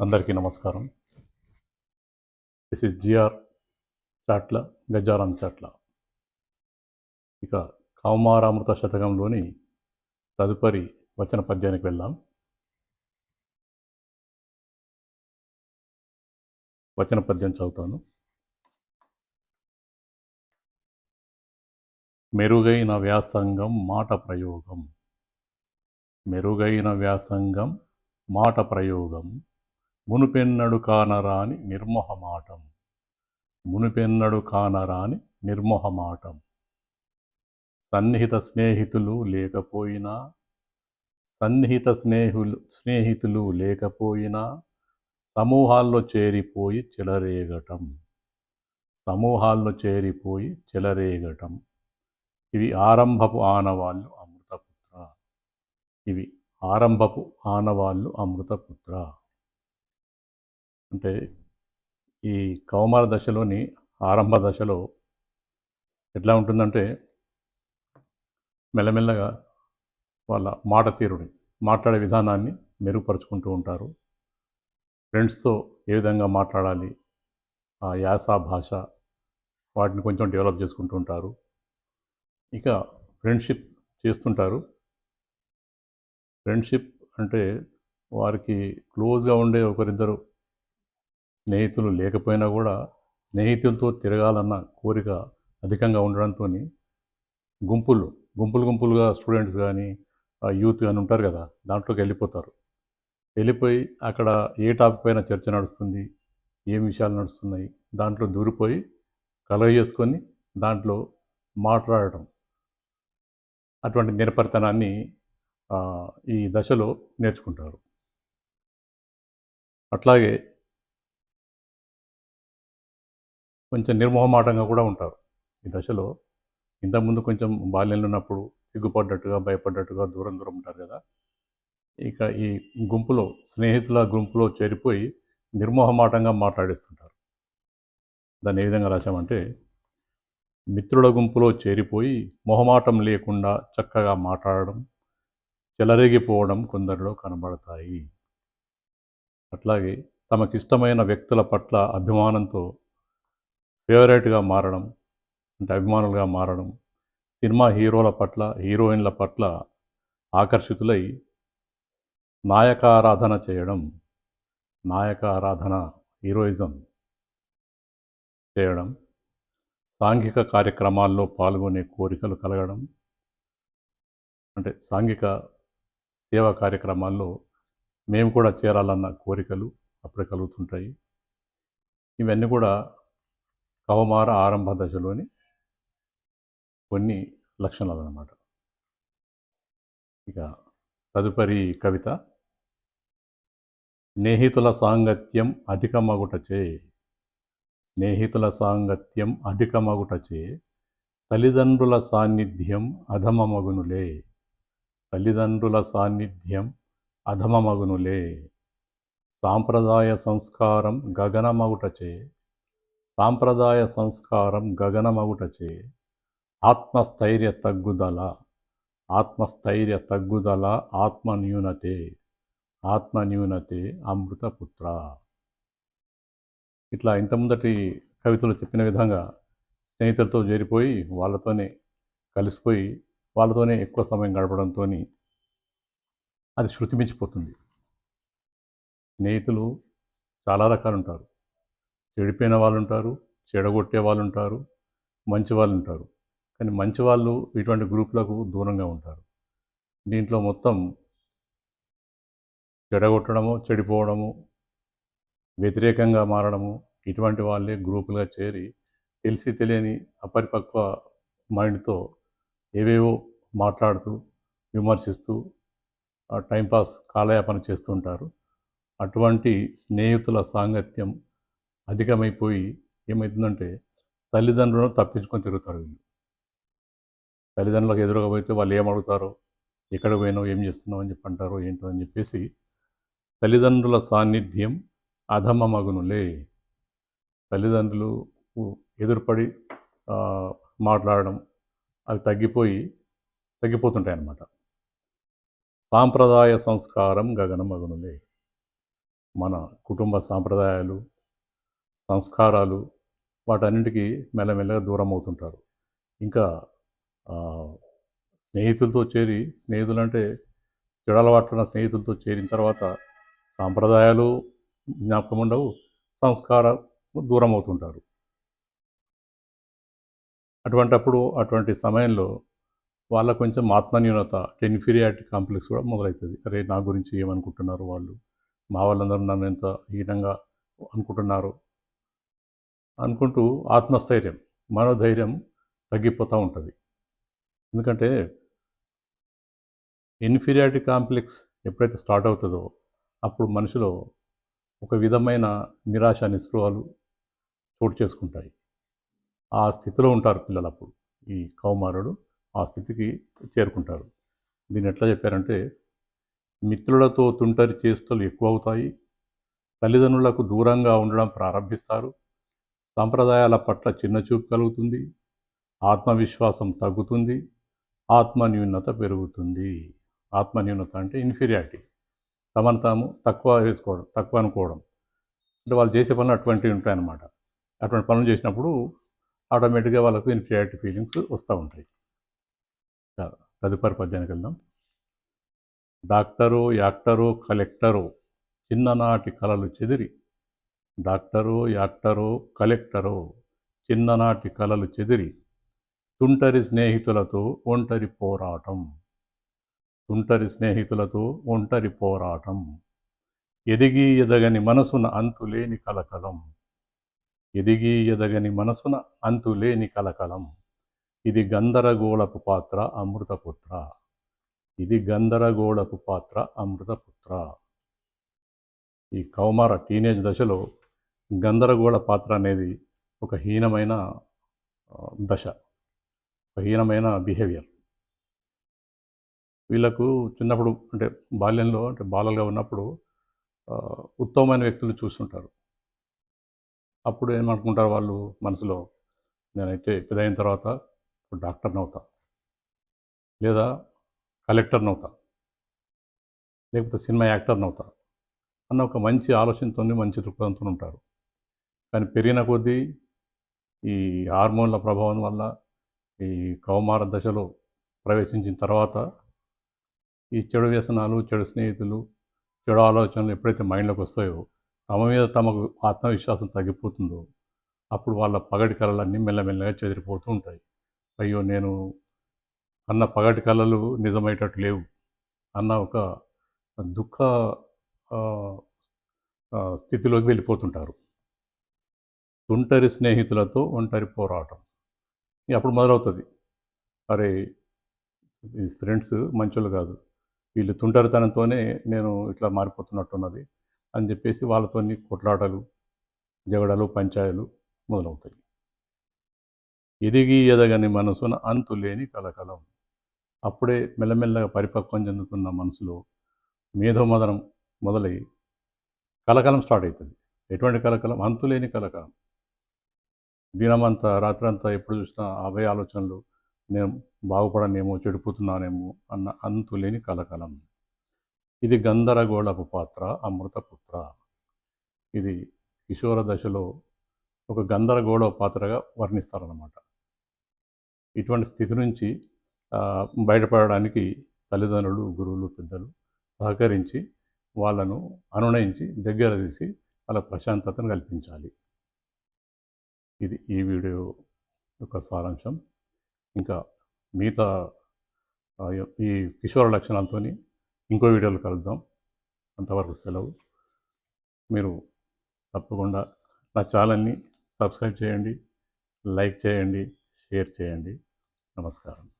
అందరికీ నమస్కారం. This is G R Chatla Gajaram Chatla ఇక కౌమారామృత శతకంలోని తదుపరి వచన పద్యానికి వెళ్దాం. వచన పద్యం చదువుతాను. మెరుగైన వ్యాసంగం మాట ప్రయోగం. మెరుగైన వ్యాసంగం మాట ప్రయోగం. మునుపెన్నడు కానరాని నిర్మోహమాటం. మునుపెన్నడు కానరాని నిర్మోహమాటం. సన్నిహిత స్నేహితులు లేకపోయినా సన్నిహిత స్నేహులు స్నేహితులు లేకపోయినా సమూహాల్లో చేరిపోయి చెలరేగటం. సమూహాల్లో చేరిపోయి చెలరేగటం. ఇవి ఆరంభపు ఆనవాళ్ళు అమృతపుత్ర. ఇవి ఆరంభపు ఆనవాళ్ళు అమృతపుత్ర. అంటే ఈ కౌమార దశలోని ఆరంభ దశలో ఎట్లా ఉంటుందంటే మెల్లమెల్లగా వాళ్ళ మాట తీరుని మాట్లాడే విధానాన్ని మెరుగుపరుచుకుంటూ ఉంటారు. ఫ్రెండ్స్తో ఏ విధంగా మాట్లాడాలి ఆ యాస భాష వాటిని కొంచెం డెవలప్ చేసుకుంటూ ఉంటారు. ఇక ఫ్రెండ్షిప్ చేస్తుంటారు. ఫ్రెండ్షిప్ అంటే వారికి క్లోజ్గా ఉండే ఒకరిద్దరు స్నేహితులు లేకపోయినా కూడా స్నేహితులతో తిరగాలన్న కోరిక అధికంగా ఉండడంతో గుంపులు గుంపులు గుంపులుగా స్టూడెంట్స్ కానీ యూత్ కానీ ఉంటారు కదా దాంట్లోకి వెళ్ళిపోతారు. వెళ్ళిపోయి అక్కడ ఏ టాపిక్ పైన చర్చ నడుస్తుంది ఏం విషయాలు నడుస్తున్నాయి దాంట్లో దూరిపోయి కలగ చేసుకొని దాంట్లో మాట్లాడటం. అటువంటి నిరపరితనాన్ని ఈ దశలో నేర్చుకుంటారు. అట్లాగే కొంచెం నిర్మోహమాటంగా కూడా ఉంటారు. ఈ దశలో ఇంతకుముందు కొంచెం బాల్యంలో ఉన్నప్పుడు సిగ్గుపడ్డట్టుగా భయపడ్డట్టుగా దూరం దూరం ఉంటారు కదా. ఇక ఈ గుంపులో స్నేహితుల గుంపులో చేరిపోయి నిర్మోహమాటంగా మాట్లాడిస్తుంటారు. దాన్ని ఏ విధంగా రాశామంటే మిత్రుల గుంపులో చేరిపోయి మొహమాటం లేకుండా చక్కగా మాట్లాడడం చెలరేగిపోవడం కొందరిలో కనబడతాయి. అట్లాగే తమకిష్టమైన వ్యక్తుల పట్ల అభిమానంతో ఫేవరెట్గా మారడం అంటే అభిమానులుగా మారడం సినిమా హీరోల పట్ల హీరోయిన్ల పట్ల ఆకర్షితులై నాయకారాధన చేయడం నాయక ఆరాధన హీరోయిజం చేయడం సాంఘిక కార్యక్రమాల్లో పాల్గొనే కోరికలు కలగడం అంటే సాంఘిక సేవా కార్యక్రమాల్లో మేము కూడా చేరాలన్న కోరికలు అప్పుడే కలుగుతుంటాయి. ఇవన్నీ కూడా కవమార ఆరంభ దశలోని కొన్ని లక్షణాలు అన్నమాట ఇక తదుపరి కవిత స్నేహితుల సాంగత్యం అధికమగుటచే స్నేహితుల సాంగత్యం అధికమగుటచే తల్లిదండ్రుల సాన్నిధ్యం అధమమగునులే తల్లిదండ్రుల సాన్నిధ్యం అధమమగునులే సాంప్రదాయ సంస్కారం గగనమగుటచే సాంప్రదాయ సంస్కారం గగనమగుటచే ఆత్మస్థైర్య తగ్గుదల ఆత్మస్థైర్య తగ్గుదల ఆత్మన్యూనతే ఆత్మన్యూనతే అమృతపుత్ర. ఇట్లా ఇంత ముందటి కవితలు చెప్పిన విధంగా స్నేహితులతో చేరిపోయి వాళ్ళతోనే కలిసిపోయి వాళ్ళతోనే ఎక్కువ సమయం గడపడంతో అది శృతి మించిపోతుంది స్నేహితులు చాలా రకాలు ఉంటారు చెడిపోయిన వాళ్ళు ఉంటారు చెడగొట్టే వాళ్ళు ఉంటారు మంచి వాళ్ళు ఉంటారు కానీ మంచి వాళ్ళు ఇటువంటి గ్రూపులకు దూరంగా ఉంటారు. దీంట్లో మొత్తం చెడగొట్టడము చెడిపోవడము వ్యతిరేకంగా మారడము ఇటువంటి వాళ్ళే గ్రూపులుగా చేరి తెలిసి తెలియని అపరిపక్వ మైండ్తో ఏవేవో మాట్లాడుతూ విమర్శిస్తూ ఆ టైంపాస్ కాలయాపన చేస్తూ ఉంటారు. అటువంటి స్నేహితుల సాంగత్యం అధికమైపోయి ఏమవుతుందంటే తల్లిదండ్రులను తప్పించుకొని తిరుగుతారు వీళ్ళు. తల్లిదండ్రులకు ఎదురుగా పోతే వాళ్ళు ఏం అడుగుతారో ఎక్కడ పోయినావు ఏం చేస్తున్నావు అని చెప్పి అంటారో ఏంటో అని చెప్పేసి తల్లిదండ్రుల సాన్నిధ్యం అధమమగునులే. తల్లిదండ్రులు ఎదురుపడి మాట్లాడడం అవి తగ్గిపోయి తగ్గిపోతుంటాయి అన్నమాట. సాంప్రదాయ సంస్కారం గగనమగునులే. మన కుటుంబ సాంప్రదాయాలు సంస్కారాలు వాటన్నింటికి మెల్లమెల్లగా దూరం అవుతుంటారు ఇంకా స్నేహితులతో చేరి స్నేహితులు అంటే చెడు స్నేహితులతో చేరిన తర్వాత సాంప్రదాయాలు జ్ఞాపకం ఉండవు సంస్కారం దూరం అవుతుంటారు అటువంటప్పుడు అటువంటి సమయంలో వాళ్ళ కొంచెం ఆత్మన్యూనత ఇన్ఫీరియారిటీ కాంప్లెక్స్ కూడా మొదలవుతుంది అరే నా గురించి ఏమనుకుంటున్నారు వాళ్ళు? మా వాళ్ళందరూ నన్ను ఎంత హీనంగా అనుకుంటున్నారు? అనుకుంటూ ఆత్మస్థైర్యం మనోధైర్యం తగ్గిపోతూ ఉంటుంది. ఎందుకంటే ఇన్ఫీరియారిటీ కాంప్లెక్స్ ఎప్పుడైతే స్టార్ట్ అవుతుందో అప్పుడు మనిషిలో ఒక విధమైన నిరాశ నిస్పృహలు చోటు చేసుకుంటాయి. ఆ స్థితిలో ఉంటారు పిల్లలు అప్పుడు. ఈ కౌమారుడు ఆ స్థితికి చేరుకుంటారు దీన్ని ఎట్లా చెప్పారంటే మిత్రులతో తుంటరి చేష్టలు ఎక్కువ అవుతాయి తల్లిదండ్రులకు దూరంగా ఉండడం ప్రారంభిస్తారు. సంప్రదాయాల పట్ల చిన్నచూపు కలుగుతుంది. ఆత్మవిశ్వాసం తగ్గుతుంది. ఆత్మన్యూనత పెరుగుతుంది. ఆత్మన్యూనత అంటే ఇన్ఫీరియారిటీ. తమను తాము తక్కువ వేసుకోవడం తక్కువ అనుకోవడం. అంటే వాళ్ళు చేసే పనులు అటువంటివి ఉంటాయన్నమాట. అటువంటి పనులు చేసినప్పుడు ఆటోమేటిక్గా వాళ్ళకు ఇన్ఫీరియారిటీ ఫీలింగ్స్ వస్తూ ఉంటాయి. తదుపరి పద్యానికి వెళ్దాం. డాక్టరు యాక్టరు కలెక్టరు చిన్ననాటి కళలు చెదిరి డాక్టరు యాక్టరు కలెక్టరు చిన్ననాటి కలలు చెదిరి తుంటరి స్నేహితులతో ఒంటరి పోరాటం. తుంటరి స్నేహితులతో ఒంటరి పోరాటం. ఎదిగి ఎదగని మనసున అంతులేని కలకలం. ఎదిగి ఎదగని మనసున అంతులేని కలకలం. ఇది గందరగోళపు పాత్ర అమృతపుత్ర. ఇది గందరగోళపు పాత్ర అమృతపుత్ర. ఈ కౌమార టీనేజ్ దశలో గందరగోళ పాత్ర అనేది ఒక హీనమైన దశ ఒక హీనమైన బిహేవియర్. వీళ్ళకు చిన్నప్పుడు అంటే బాల్యంలో అంటే బాలలుగా ఉన్నప్పుడు ఉత్తమమైన వ్యక్తులు చూస్తుంటారు అప్పుడు ఏమనుకుంటారు వాళ్ళు మనసులో? నేనైతే పెద్దయిన తర్వాత డాక్టర్ని అవుతా లేదా కలెక్టర్ని అవుతా లేకపోతే సినిమా యాక్టర్ని అవుతా అన్న ఒక మంచి ఆలోచనతో మంచి దృక్పథంతో ఉంటారు. కానీ పెరిగిన కొద్దీ ఈ హార్మోన్ల ప్రభావం వల్ల ఈ కౌమార దశలో ప్రవేశించిన తర్వాత ఈ చెడు వ్యసనాలు చెడు స్నేహితులు చెడు ఆలోచనలు ఎప్పుడైతే మైండ్లోకి వస్తాయో తమ మీద తమకు ఆత్మవిశ్వాసం తగ్గిపోతుందో అప్పుడు వాళ్ళ పగటి కళలన్నీ మెల్లమెల్లగా చెదిరిపోతూ ఉంటాయి. అయ్యో నేను అన్న పగటి కళలు నిజమయ్యేటట్టు లేవు అన్న ఒక దుఃఖ స్థితిలోకి వెళ్ళిపోతుంటారు. తుంటరి స్నేహితులతో ఒంటరి పోరాటం. అప్పుడు మొదలవుతుంది. అరే ఈ ఫ్రెండ్స్ మంచోళ్ళు కాదు. వీళ్ళు తుంటరితనంతోనే నేను ఇట్లా మారిపోతున్నట్టున్నది అని చెప్పేసి వాళ్ళతోని కొట్లాటలు జగడలు పంచాయలు మొదలవుతాయి. ఎదిగి ఎదగని మనసున అంతు లేని కలకలం. అప్పుడే మెల్లమెల్లగా పరిపక్వం చెందుతున్న మనసులో మేధోమదనం మొదలై కలకలం స్టార్ట్ అవుతుంది ఎటువంటి కలకలం? అంతులేని కలకలం. దినమంతా రాత్రంతా ఎప్పుడు చూసినా అవే ఆలోచనలు. నేను బాగుపడనేమో చెడిపోతున్నానేమో అన్న అంతులేని కలకలం. ఇది గందరగోళపు పాత్ర అమృతపుత్ర ఇది కిశోర దశలో ఒక గందరగోళ పాత్రగా వర్ణిస్తారన్నమాట. ఇటువంటి స్థితి నుంచి బయటపడడానికి తల్లిదండ్రులు గురువులు పెద్దలు సహకరించి వాళ్ళను అనునయించి దగ్గర తీసి వాళ్ళ ప్రశాంతతను కల్పించాలి. ఇది ఈ వీడియో యొక్క సారాంశం. ఇంకా మిగతా ఈ కిషోర లక్షణాలతో ఇంకో వీడియోలు కలుద్దాం. అంతవరకు సెలవు. మీరు తప్పకుండా నా ఛానల్ని సబ్స్క్రైబ్ చేయండి లైక్ చేయండి షేర్ చేయండి. నమస్కారం.